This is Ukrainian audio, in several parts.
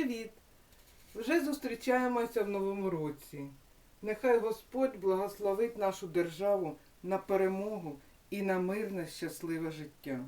Привіт! Вже зустрічаємося в новому році. Нехай Господь благословить нашу державу на перемогу і на мирне щасливе життя.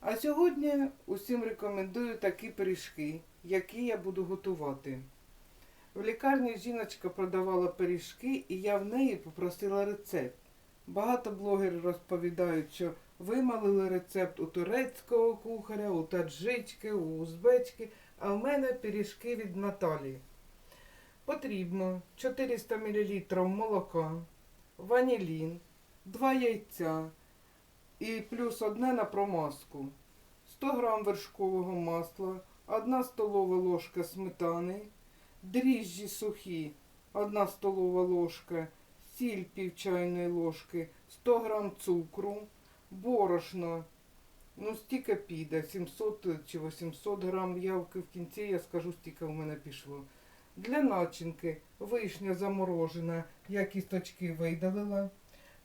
А сьогодні усім рекомендую такі пиріжки, які я буду готувати. В лікарні жіночка продавала пиріжки, і я в неї попросила рецепт. Багато блогерів розповідають, що вималили рецепт у турецького кухаря, у таджички, у узбечки, а в мене пиріжки від Наталії. Потрібно 400 мл молока, ванілін, 2 яйця і плюс одне на промазку, 100 г вершкового масла, 1 столова ложка сметани, дріжджі сухі, 1 столова ложка, сіль пів чайної ложки, 100 г цукру, борошно. Ну, стільки піде, 700 чи 800 грам. Я в в кінці я скажу, стільки в мене пішло. Для начинки вишня заморожена, я кісточки видалила,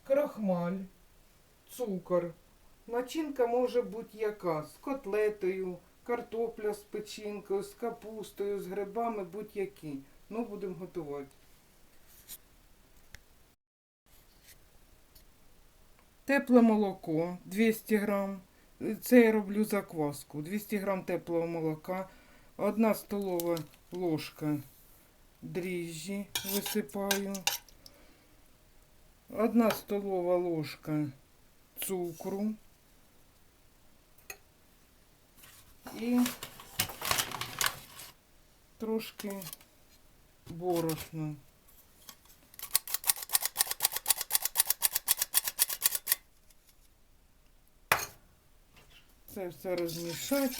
крахмаль, цукор. Начинка може бути яка з котлетою, картопля з печінкою, з капустою, з грибами, будь-які. Ну, будемо готувати. Тепле молоко 200 грам. Це я роблю закваску. 200 грам теплого молока, 1 столова ложка дріжджі висипаю, 1 столова ложка цукру і трошки борошна. Це все розмішати.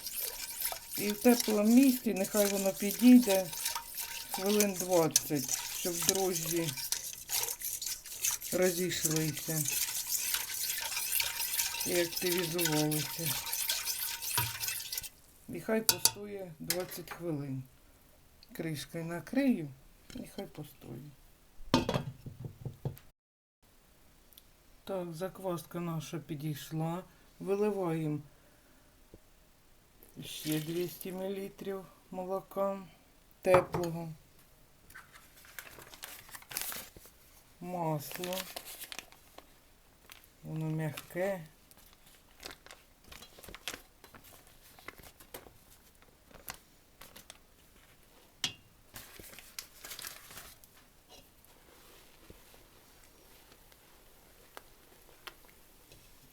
І в теплому місці нехай воно підійде хвилин 20, щоб дрожжі розійшлися і активізувалися. І хай постоє 20 хвилин. Кришкою накрию і хай постоїть. Так, закваска наша підійшла. Виливаємо ще 200 мл молока теплого. Масло. Воно м'яке.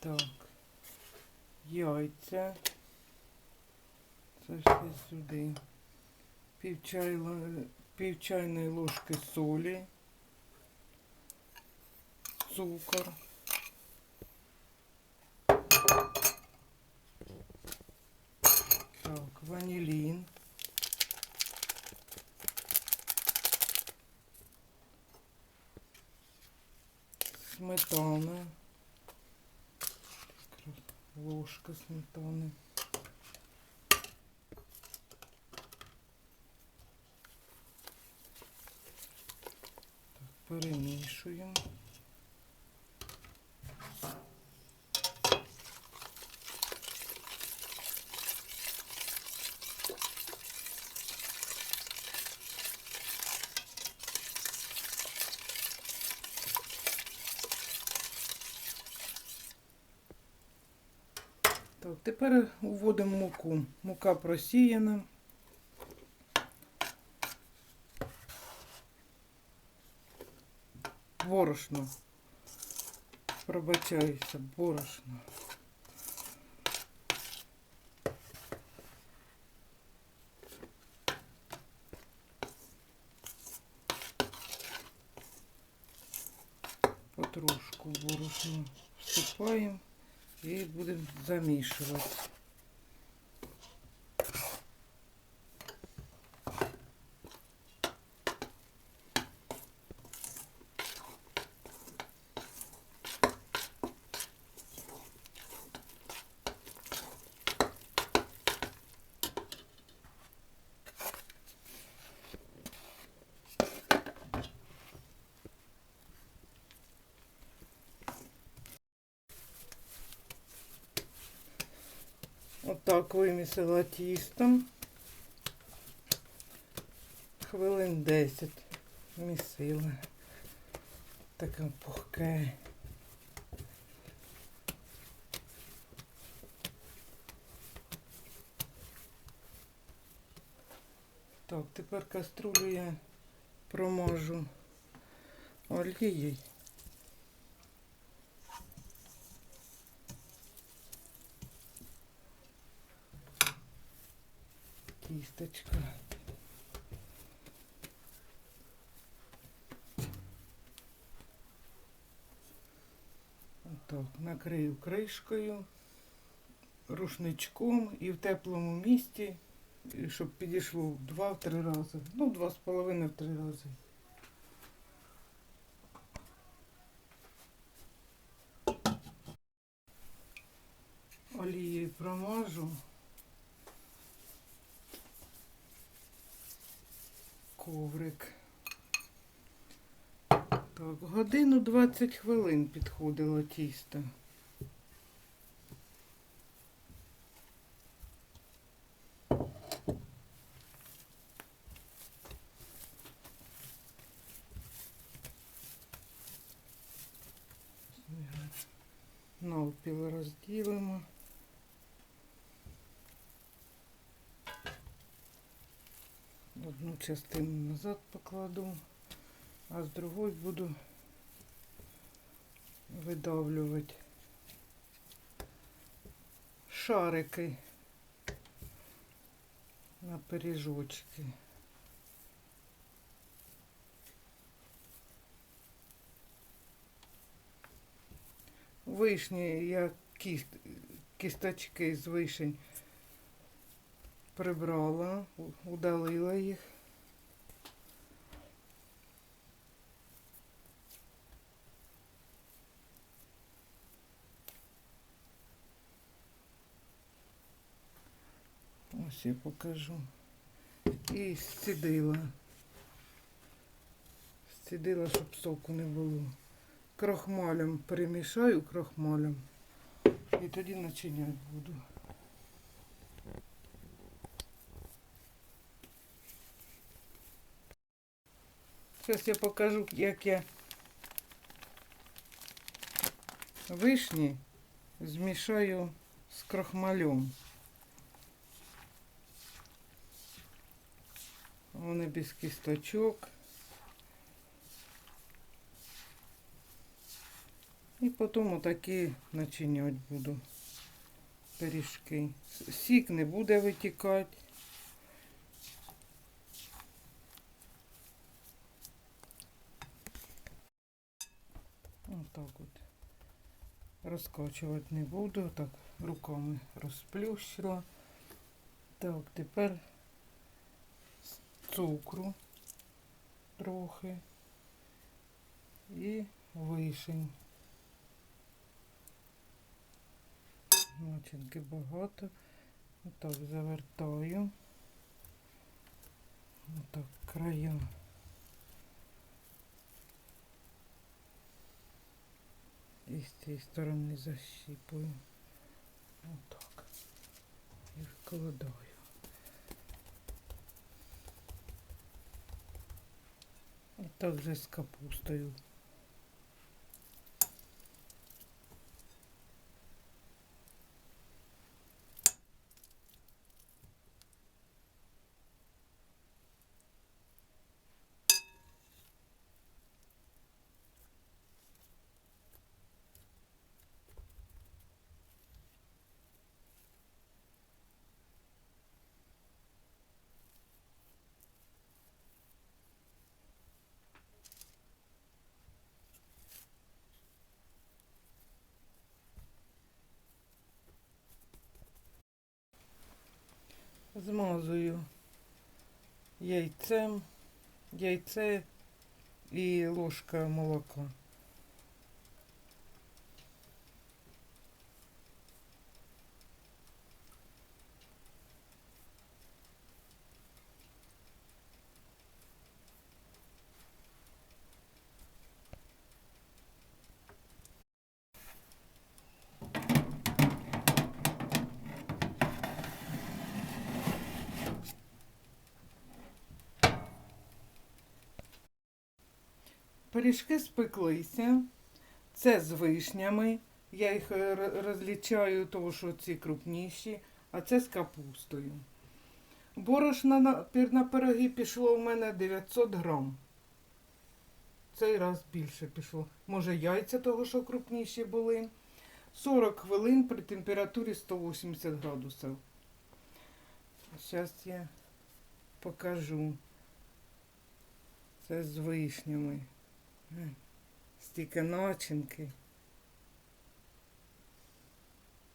Так. Яйця. Це все сюди. Пів, чайла- пів чайної ложки солі. Цукор. Так, ванилин. Сметана. Ложка сметаны. Перемішуємо. Так, тепер вводимо муку. Мука просіяна. Борошно. Пробачаюся, борошно. Потрошку борошно всипаємо і будемо замішувати. Отак вимісила тістом. хвилин 10 місила. Таке пухке. Так, тепер каструлю я промажу олією. Кісточка. Так, накрию кришкою, рушничком і в теплому місці, щоб підійшло два-три рази. Ну, два з половиною в три рази. Олією промажу. Коврик. Так, годину 20 хвилин підходило тісто. Одну частину назад покладу, а з другої буду видавлювати шарики на пиріжочки. Вишні я кіст, кісточки з вишень прибрала, удалила їх. Ось я покажу. І зцідила. Зцідила, щоб соку не було. Крохмалем перемішаю крохмалем. І тоді начиняти буду. Зараз я покажу, як я вишні змішаю з крохмалем. Вони без кісточок. І потім отакі начинять буду пиріжки. Сік не буде витікати. Отак от. Розкачувати не буду, так руками розплющила. Так, тепер цукру трохи і вишень. Начинки багато. Отак завертаю. Отак края. І з цієї сторони защіпую. Отак. І вкладаю. І так же з капустою. Змазую яйцем, яйце і ложка молока. Пиріжки спеклися. Це з вишнями. Я їх е, розлічаю, тому що ці крупніші, а це з капустою. Борошна на, пироги пішло у мене 900 грам. Цей раз більше пішло. Може, яйця того, що крупніші були. 40 хвилин при температурі 180 градусів. Зараз я покажу. Це з вишнями. Стільки начинки.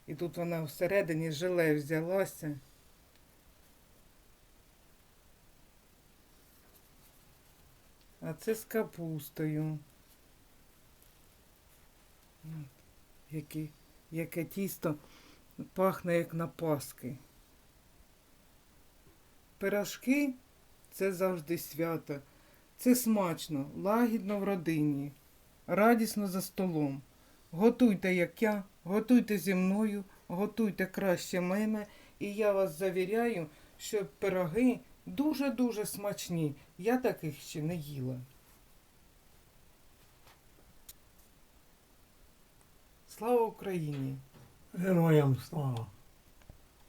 І тут вона всередині желе взялася. А це з капустою. Яке, яке тісто пахне як на паски. Пирожки це завжди свято. Це смачно, лагідно в родині, радісно за столом. Готуйте, як я, готуйте зі мною, готуйте краще мене, і я вас завіряю, що пироги дуже-дуже смачні. Я таких ще не їла. Слава Україні! Героям слава.